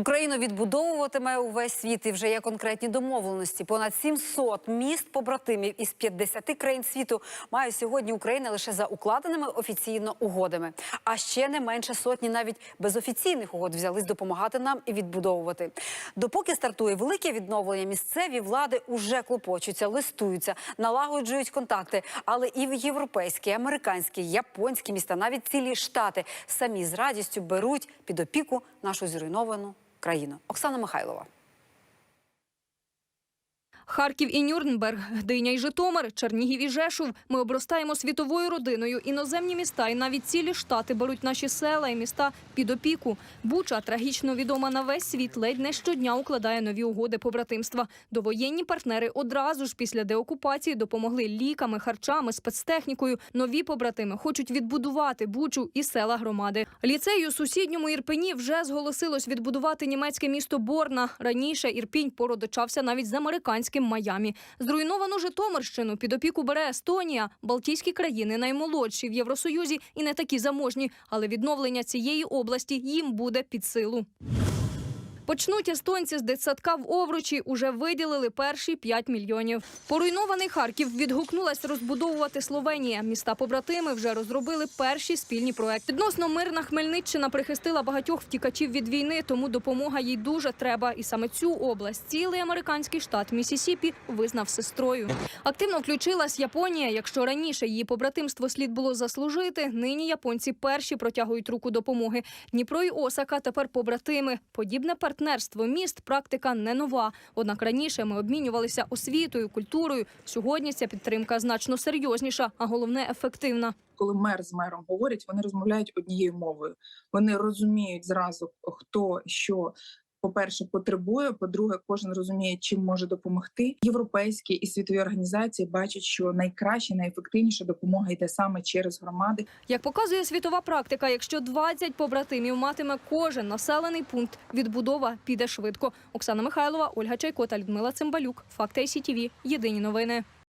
Україну відбудовуватиме увесь світ і вже є конкретні домовленості. Понад 700 міст побратимів із 50 країн світу має сьогодні Україна лише за укладеними офіційно угодами. А ще не менше сотні навіть без офіційних угод взялись допомагати нам і відбудовувати. Допоки стартує велике відновлення, місцеві влади уже клопочуться, листуються, налагоджують контакти. Але і в європейські, американські, японські міста, навіть цілі штати самі з радістю беруть під опіку нашу зруйновану країну. Оксана Михайлова. Харків і Нюрнберг, Гдиня і Житомир, Чернігів і Жешув. Ми обростаємо світовою родиною. Іноземні міста і навіть цілі штати беруть наші села і міста під опіку. Буча, трагічно відома на весь світ, ледь не щодня укладає нові угоди побратимства. Довоєнні партнери одразу ж після деокупації допомогли ліками, харчами, спецтехнікою. Нові побратими хочуть відбудувати Бучу і села громади. Ліцею сусідньому Ірпені вже зголосилось відбудувати німецьке місто Борна. Раніше Ірпінь породичався навіть з американським Майамі. Зруйновану Житомирщину під опіку бере Естонія. Балтійські країни наймолодші в Євросоюзі і не такі заможні, але відновлення цієї області їм буде під силу. Почнуть естонці з дитсадка в Овручі. Уже виділили перші 5 мільйонів. Поруйнований Харків відгукнулась розбудовувати Словенія. Міста побратими вже розробили перші спільні проекти. Відносно мирна Хмельниччина прихистила багатьох втікачів від війни, тому допомога їй дуже треба. І саме цю область цілий американський штат Місісіпі визнав сестрою. Активно включилась Японія. Якщо раніше її побратимство слід було заслужити, нині японці перші протягують руку допомоги. Дніпро і Осака тепер побратими. Подібне партнерство міст практика не нова. Однак раніше ми обмінювалися освітою, культурою. Сьогодні ця підтримка значно серйозніша, а головне ефективна. коли мер з мером говорять, вони розмовляють однією мовою. Вони розуміють зразу, хто що. По-перше, потребує. По-друге, кожен розуміє, чим може допомогти. Європейські і світові організації бачать, що найкраща, найефективніша допомога йде саме через громади. Як показує світова практика, якщо 20 побратимів матиме кожен населений пункт, відбудова піде швидко. Оксана Михайлова, Ольга Чайко та Людмила Цимбалюк. Факти СІТІВІ. Єдині новини.